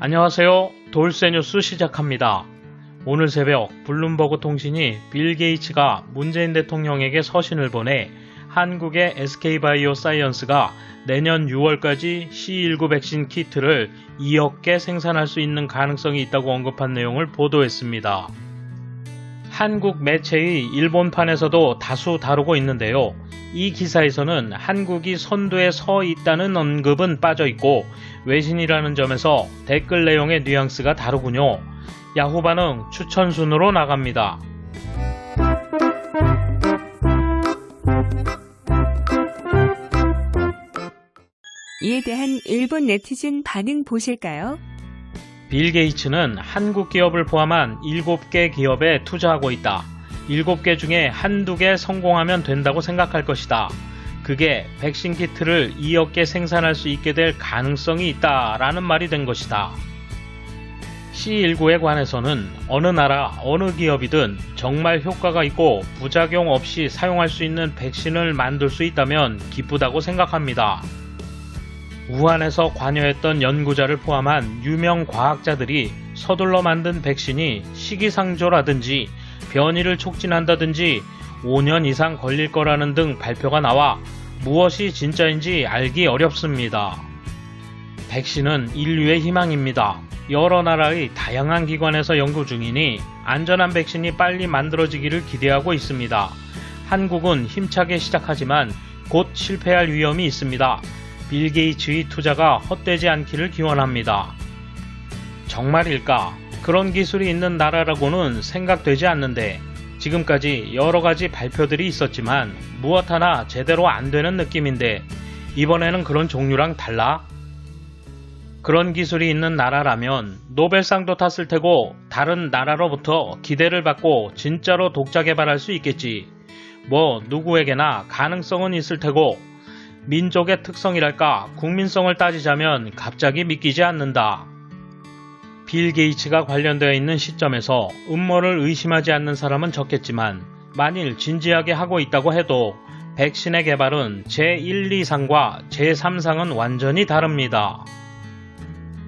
안녕하세요. 돌쇠 뉴스 시작합니다. 오늘 새벽 블룸버그 통신이 빌 게이츠가 문재인 대통령에게 서신을 보내 한국의 SK바이오 사이언스가 내년 6월까지 C19 백신 키트를 2억 개 생산할 수 있는 가능성이 있다고 언급한 내용을 보도했습니다. 한국 매체의 일본판에서도 다수 다루고 있는데요. 이 기사에서는 한국이 선두에 서 있다는 언급은 빠져 있고 외신이라는 점에서 댓글 내용의 뉘앙스가 다르군요. 야후 반응 추천 순으로 나갑니다. 이에 대한 일본 네티즌 반응 보실까요? 빌 게이츠는 한국 기업을 포함한 7개 기업에 투자하고 있다. 7개 중에 한두 개 성공하면 된다고 생각할 것이다. 그게 백신 키트를 2억 개 생산할 수 있게 될 가능성이 있다라는 말이 된 것이다. C19에 관해서는 어느 나라, 어느 기업이든 정말 효과가 있고 부작용 없이 사용할 수 있는 백신을 만들 수 있다면 기쁘다고 생각합니다. 우한에서 관여했던 연구자를 포함한 유명 과학자들이 서둘러 만든 백신이 시기상조라든지 변이를 촉진한다든지 5년 이상 걸릴 거라는 등 발표가 나와 무엇이 진짜인지 알기 어렵습니다. 백신은 인류의 희망입니다. 여러 나라의 다양한 기관에서 연구 중이니 안전한 백신이 빨리 만들어지기를 기대하고 있습니다. 한국은 힘차게 시작하지만 곧 실패할 위험이 있습니다. 빌 게이츠의 투자가 헛되지 않기를 기원합니다. 정말일까? 그런 기술이 있는 나라라고는 생각되지 않는데 지금까지 여러 가지 발표들이 있었지만 무엇 하나 제대로 안 되는 느낌인데 이번에는 그런 종류랑 달라? 그런 기술이 있는 나라라면 노벨상도 탔을 테고 다른 나라로부터 기대를 받고 진짜로 독자 개발할 수 있겠지. 뭐 누구에게나 가능성은 있을 테고 민족의 특성이랄까 국민성을 따지자면 갑자기 믿기지 않는다. 빌 게이츠가 관련되어 있는 시점에서 음모를 의심하지 않는 사람은 적겠지만 만일 진지하게 하고 있다고 해도 백신의 개발은 제1, 2상과 제3상은 완전히 다릅니다.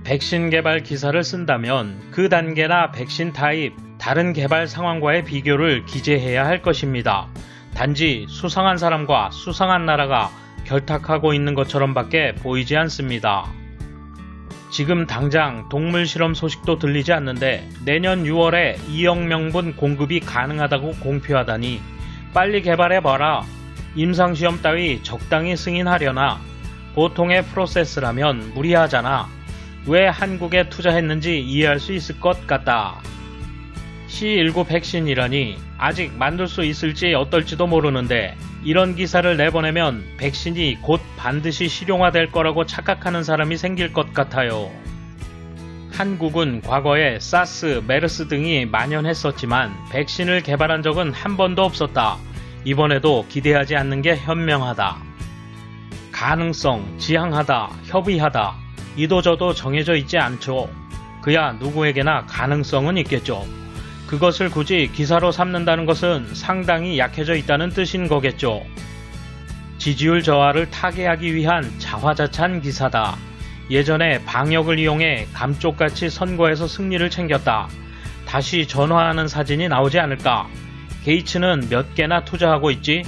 백신 개발 기사를 쓴다면 그 단계나 백신 타입, 다른 개발 상황과의 비교를 기재해야 할 것입니다. 단지 수상한 사람과 수상한 나라가 결탁하고 있는 것처럼밖에 보이지 않습니다. 지금 당장 동물 실험 소식도 들리지 않는데 내년 6월에 2억 명분 공급이 가능하다고 공표하다니 빨리 개발해봐라. 임상시험 따위 적당히 승인하려나 보통의 프로세스라면 무리하잖아. 왜 한국에 투자했는지 이해할 수 있을 것 같다. C19 백신이라니 아직 만들 수 있을지 어떨지도 모르는데 이런 기사를 내보내면 백신이 곧 반드시 실용화될 거라고 착각하는 사람이 생길 것 같아요. 한국은 과거에 사스, 메르스 등이 만연했었지만 백신을 개발한 적은 한 번도 없었다. 이번에도 기대하지 않는 게 현명하다. 가능성, 지향하다, 협의하다. 이도저도 정해져 있지 않죠. 그야 누구에게나 가능성은 있겠죠. 그것을 굳이 기사로 삼는다는 것은 상당히 약해져 있다는 뜻인 거겠죠. 지지율 저하를 타개하기 위한 자화자찬 기사다. 예전에 방역을 이용해 감쪽같이 선거에서 승리를 챙겼다. 다시 전화하는 사진이 나오지 않을까? 게이츠는 몇 개나 투자하고 있지?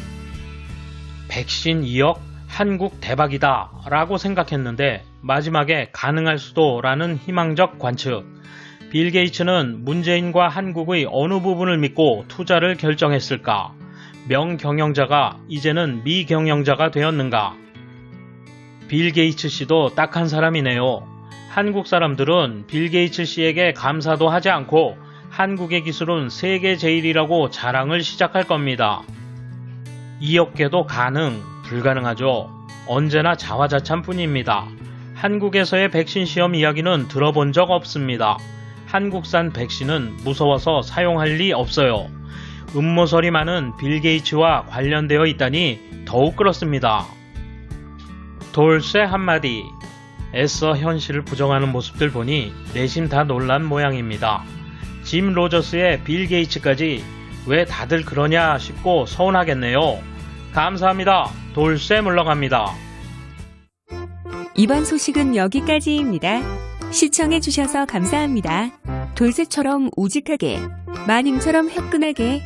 백신 2억? 한국 대박이다. 라고 생각했는데 마지막에 가능할 수도 라는 희망적 관측. 빌 게이츠는 문재인과 한국의 어느 부분을 믿고 투자를 결정했을까? 명경영자가 이제는 미경영자가 되었는가? 빌 게이츠 씨도 딱한 사람이네요. 한국 사람들은 빌 게이츠 씨에게 감사도 하지 않고 한국의 기술은 세계 제일이라고 자랑을 시작할 겁니다. 2억 개도 가능, 불가능하죠. 언제나 자화자찬 뿐입니다. 한국에서의 백신 시험 이야기는 들어본 적 없습니다. 한국산 백신은 무서워서 사용할 리 없어요. 음모설이 많은 빌 게이츠와 관련되어 있다니 더욱 그렇습니다. 돌쇠 한마디. 애써 현실을 부정하는 모습들 보니 내심 다 놀란 모양입니다. 짐 로저스의 빌 게이츠까지 왜 다들 그러냐 싶고 서운하겠네요. 감사합니다. 돌쇠 물러갑니다. 이번 소식은 여기까지입니다. 시청해주셔서 감사합니다. 돌쇠처럼 우직하게, 마님처럼 화끈하게